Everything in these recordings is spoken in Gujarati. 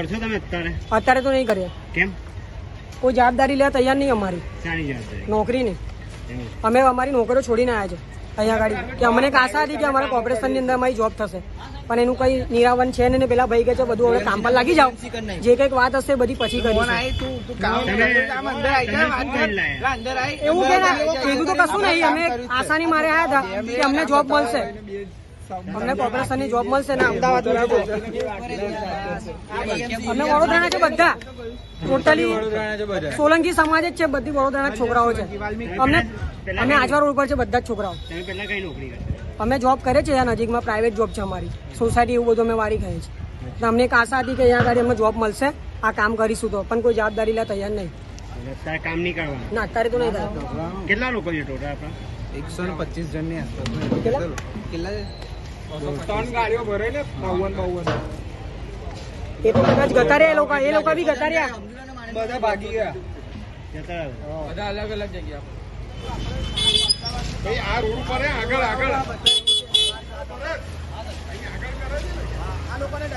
કરશો તમે અત્યારે? અત્યારે તો નહીં કરીએ. કેમ? કોઈ જવાબદારી લેવા તૈયાર નહીં અમારી. નોકરી જવાબદારી અમે અમારી નોકરીઓ છોડીને આવ્યા છે. અહીંયા ગાડી. કે અમને આશા હતી કે અમારા કોર્પોરેશનની અંદર અમારી જોબ થશે. પણ એનું કઈ નિરાવન છે ને પેલા ભાઈ કે છે બધું હવે કામ પર લાગી જાવ જે કંઈક વાત હશે બધી પછી લાયા? એવું કે કીધું તો કશું નહીં. અમે આશાની મારે આવ્યા હતા કે અમને જોબ મળશે. અમને કોર્પોરેશનની જોબ મળશે ને અમદાવાદ અમને વડોદરાના છે બધા. ટોટલી સોલંકી સમાજ જ છે બધી વડોદરાના છોકરાઓ છે. અમને અમે આજવા રોડ પર છે બધા જ છોકરાઓ. તમે પહેલા કઈ નોકરી કરતા અમે જોબ કરે છે અહીંયા નજીકમાં પ્રાઇવેટ જોબ છે અમારી. સોસાયટી એવું બધું અમે વારી ખાઈએ છીએ. અમને એક આશા હતી કે અહીંયા આગળ અમને જોબ મળશે. આ કામ કરીશું તો. પણ કોઈ જવાબદારી લેવા તૈયાર નહીં. અત્યારે કામ નહીં કરવાનું? ના અત્યારે તો નહીં થાય કેટલા લોકો છે ટોટલ આપણા? એકસો ને પચીસ જણની આસપાસ. કેટલા? કેટલા છે? એ તો કદાચ ગતા એ લોકો એ લોકો બી ગતાર્યા. બધા ભાગી ગયા. બધા અલગ અલગ જગ્યા આપણે પછી એકલા કરે જ્યારે સારી ચર્ચા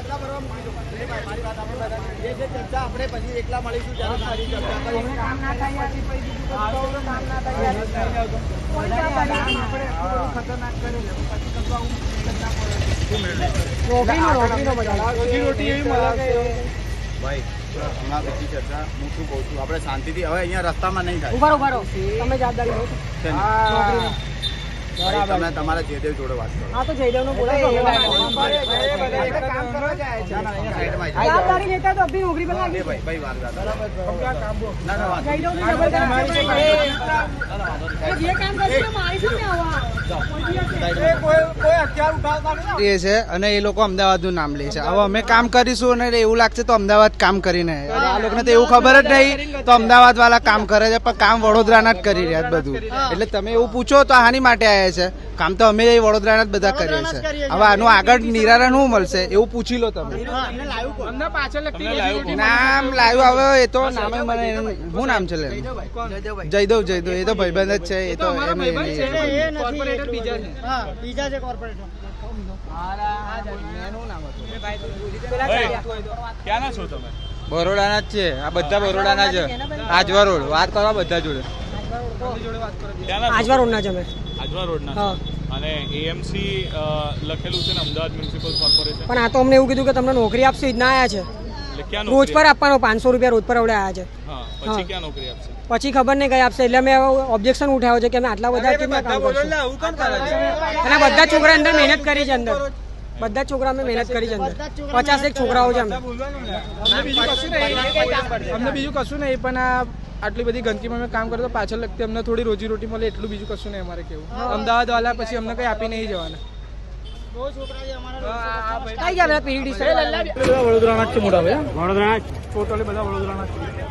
બીજી ચર્ચા હું શું કહું છું આપણે શાંતિથી હવે અહીંયા રસ્તામાં નહીં થાય ઉભારો તમે જવાબદારી લો તમે તમારા જયદેવ જોડે વાત કરો. હા તો જયદેવનું બોલાવો જવાબદારી લેતા એ મારી સામે છે અને એ લોકો અમદાવાદનું નામ લે છે. હવે અમે કામ કરીશું અને એવું લાગશે તો અમદાવાદ કામ કરીને. આ લોકોને તો એવું ખબર જ નહીં તો અમદાવાદ વાળા કામ કરે છે પણ કામ વડોદરાના જ કરી રહ્યા છે બધું. એટલે તમે એવું પૂછો તો હાની માટે આવ્યા છે. કામ તો અમે એ વડોદરાના જ બધા કરીએ છીએ. હવે આનું આગળ નિરારણ શું મળશે? એવું પૂછી લો તમે. નામ લાવ્યું હવે એ તો નામે મને શું નામ છે? જયદેવ જયદેવ એ તો ભાઈબંધ જ છે એ તો બીજા છે. કોર્પોરેટર ક્યાંના છો તમે? બરોડાના જ છે આ બધા બરોડાના જ આજવા રોડ વાત કરવા બધા જોડે. આજવા રોડ ના રોડના જમે આજવા રોડ હા. અને એએમસી લખેલું છે ને અમદાવાદ મ્યુનિસિપલ કોર્પોરેશન પણ આ તો અમને એવું કીધું કે તમને નોકરી આપશે જ ના આયા છે. રોજ પર આપવાનો પાંચસો રૂપિયા રોજ પર આવડે આયા છે. પછી ક્યાં નોકરી આપશે? પછી ખબર નહીં કઈ આપશે એટલે અમે ઓબ્જેક્શન ઉઠાવ્યો છે કે અમે આટલા બધા કેમ કામ કરશું? અને બધા છોકરા અંદર મહેનત કરી છે અંદર. બધા જ છોકરા અમે મહેનત કરી છે અંદર. પચાસ એક છોકરાઓ છે અમે. અમને બીજું કશું નહીં પણ આ આટલી બધી ગંદકીમાં અમે કામ કરતો પાછળ લગતી અમને થોડી રોજી રોટી મળે એટલું બીજું કશું નહીં અમારે કેવું. અમદાવાદ વાળા પછી અમને કઈ આપી નહીં જવાના. વડોદરાના જ છે મોટા ભાઈ વડોદરા ટોટલી બધા વડોદરાના જ છે.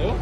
એવું